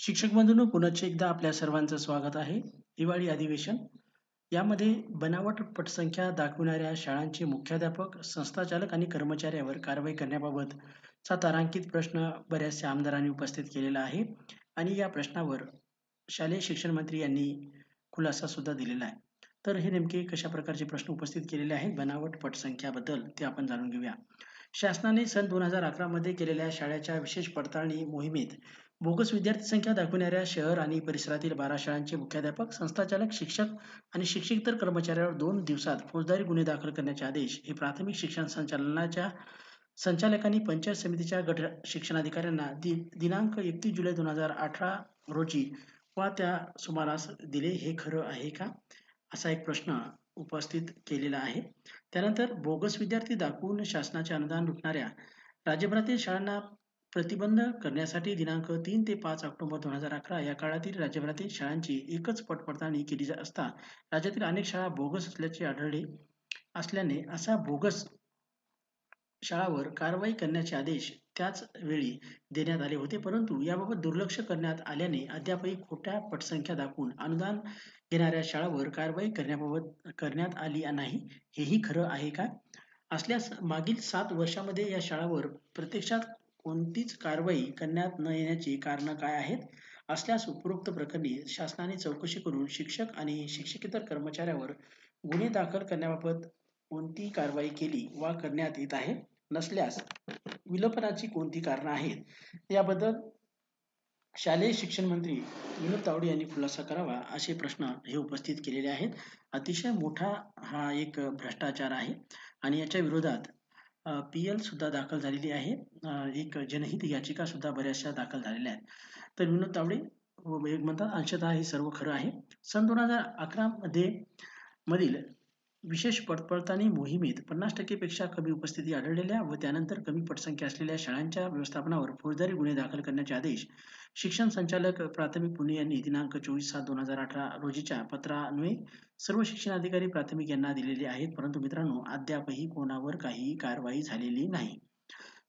शिक्षक बंधूंनो पुनश्च एकदा आपल्या सर्वांचं स्वागत आहे. हिवाळी अधिवेशन. यामध्ये बनावट पटसंख्या दाखविणाऱ्या शाळांचे मुख्याध्यापक संस्थाचालक आणि कर्मचाऱ्यावर कारवाई करण्याबाबतचा तारांकित प्रश्न बऱ्याचशा आमदारांनी उपस्थित केलेला आहे आणि या प्रश्नावर शालेय शिक्षण मंत्री यांनी खुलासा सुद्धा दिलेला आहे. तर हे नेमके कशा प्रकारचे प्रश्न उपस्थित केलेले आहेत? बनावट पटसंख्याबद्दल ते आपण जाणून घेऊया. शासनाने सन दोन हजार अकरामध्ये केलेल्या शाळेच्या विशेष पडताळणी मोहिमेत बोगस विद्यार्थी संख्या दाखविणाऱ्या शहर आणि परिसरातील बारा शाळांचे मुख्याध्यापक संस्थाचालक शिक्षक आणि शिक्षकेतर कर्मचाऱ्यावर दोन दिवसात फौजदारी गुन्हे दाखल करण्याचे आदेश हे प्राथमिक शिक्षण संचालनाच्या संचालकांनी पंचायत समितीच्या गट शिक्षणाधिकाऱ्यांना दि दिनांक एकतीस जुलै दोन हजार अठरा रोजी वा त्या सुमारास दिले. हे खरं आहे का? असा एक प्रश्न उपस्थित केलेला आहे. त्यानंतर बोगस विद्यार्थी दाखवून शासनाचे अनुदान लुटणाऱ्या राज्यभरातील शाळांना प्रतिबंध करण्यासाठी दिनांक तीन ते पाच ऑक्टोबर दोन हजार अकरा या काळातील राज्यभरातील शाळांची एकच पटपडताळणी केली असता राज्यातील अनेक शाळा बोगस असल्याचे आढळले असल्याने असा बोगस शाळावर कारवाई करण्याचे आदेश त्याच वेळी देण्यात आले होते. परंतु याबाबत दुर्लक्ष करण्यात आल्याने अद्यापही खोट्या पटसंख्या दाखवून अनुदान घेणाऱ्या शाळावर कारवाई करण्याबाबत करण्यात आली नाही. हेही खरं आहे का? असल्यास मागील सात वर्षामध्ये या शाळावर प्रत्यक्षात कोणतीच कारवाई करण्यात न येण्याची कारणं काय आहेत? असल्यास उपरोक्त प्रकरणी शासनाने चौकशी करून शिक्षक आणि शिक्षकेतर कर्मचाऱ्यावर गुन्हे दाखल करण्याबाबत कोणती कारवाई केली वा करण्यात येत आहे नसल्यास विलोपनाची कोणती कारणं आहेत याबद्दल शालेय शिक्षण मंत्री विनोद तावडे यांनी खुलासा करावा असे प्रश्न हे उपस्थित केलेले आहेत. अतिशय मोठा हा एक भ्रष्टाचार आहे आणि याच्या विरोधात पी एल सुद्धा दाखल झालेली आहे. एक जनहित याचिका सुद्धा बऱ्याचशा दाखल झालेल्या आहेत. तर विनोद तावडे म्हणतात अंशतः हे सर्व खरं आहे. सन दोन हजार अकरा मध्ये मधील विशेष पडताळणी मोहिमेत पन्नास टक्केपेक्षा कमी उपस्थिती आढळलेल्या व त्यानंतर कमी पटसंख्या असलेल्या शाळांच्या व्यवस्थापनावर फौजदारी गुन्हे दाखल करण्याचे आदेश शिक्षण संचालक प्राथमिक पुणे यांनी दिनांक चोवीस सात दोन हजार अठरा रोजीच्या पत्रान्वये सर्व शिक्षणाधिकारी प्राथमिक यांना दिलेले आहेत. परंतु मित्रांनो अद्यापही कोणावर काही कारवाई झालेली नाही.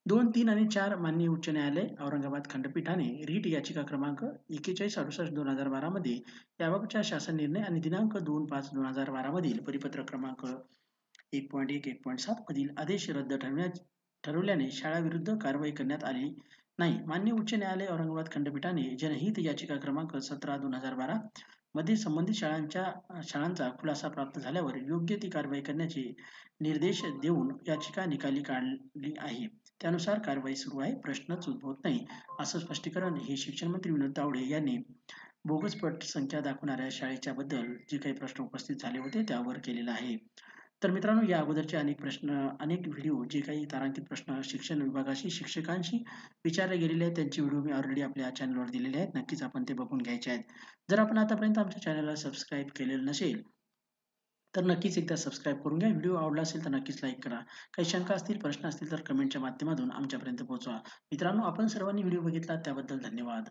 दोन तीन आणि चार मान्य उच्च न्यायालय औरंगाबाद खंडपीठाने रीट याचिका क्रमांक एकेचाळीस अडुसष्ट दोन हजार बारामध्ये याबाबतच्या शासन निर्णय आणि दिनांक दोन पाच दोन हजार बारा मधील परिपत्र क्रमांक एक पॉईंट एक एक पॉईंट सात मधील आदेश रद्द ठरवण्यात ठरवल्याने शाळाविरुद्ध कारवाई करण्यात आली नाही. मान्य उच्च न्यायालय औरंगाबाद खंडपीठाने जनहित याचिका क्रमांक सतरा दोन हजार बारा मध्ये संबंधित शाळांच्या शाळांचा खुलासा प्राप्त झाल्यावर योग्य ती कारवाई करण्याचे निर्देश देऊन याचिका निकाली काढली आहे. त्यानुसार कारवाई सुरू आहे प्रश्नच उद्भवत नाही असं स्पष्टीकरण हे शिक्षण मंत्री विनोद तावडे यांनी बोगस पट संख्या दाखवणाऱ्या शाळेच्या बद्दल जे काही प्रश्न उपस्थित झाले होते त्यावर केलेला आहे. तर मित्रांनो या अगोदरचे अनेक प्रश्न अनेक व्हिडिओ जे काही तारांकित प्रश्न शिक्षण विभागाशी शिक्षकांशी विचारले गेलेले आहेत त्यांचे व्हिडिओ मी ऑलरेडी आपल्या चॅनलवर दिलेले आहेत नक्कीच आपण ते बघून घ्यायचे आहेत. जर आपण आतापर्यंत आमच्या चॅनलला सबस्क्राईब केलेलं नसेल तर नक्कीच एकदा सबस्क्राईब करून घ्या. व्हिडिओ आवडला असेल तर नक्कीच लाईक करा. काही शंका असतील प्रश्न असतील तर कमेंटच्या माध्यमातून आमच्यापर्यंत पोहोचवा. मित्रांनो आपण सर्वांनी व्हिडिओ बघितला त्याबद्दल धन्यवाद.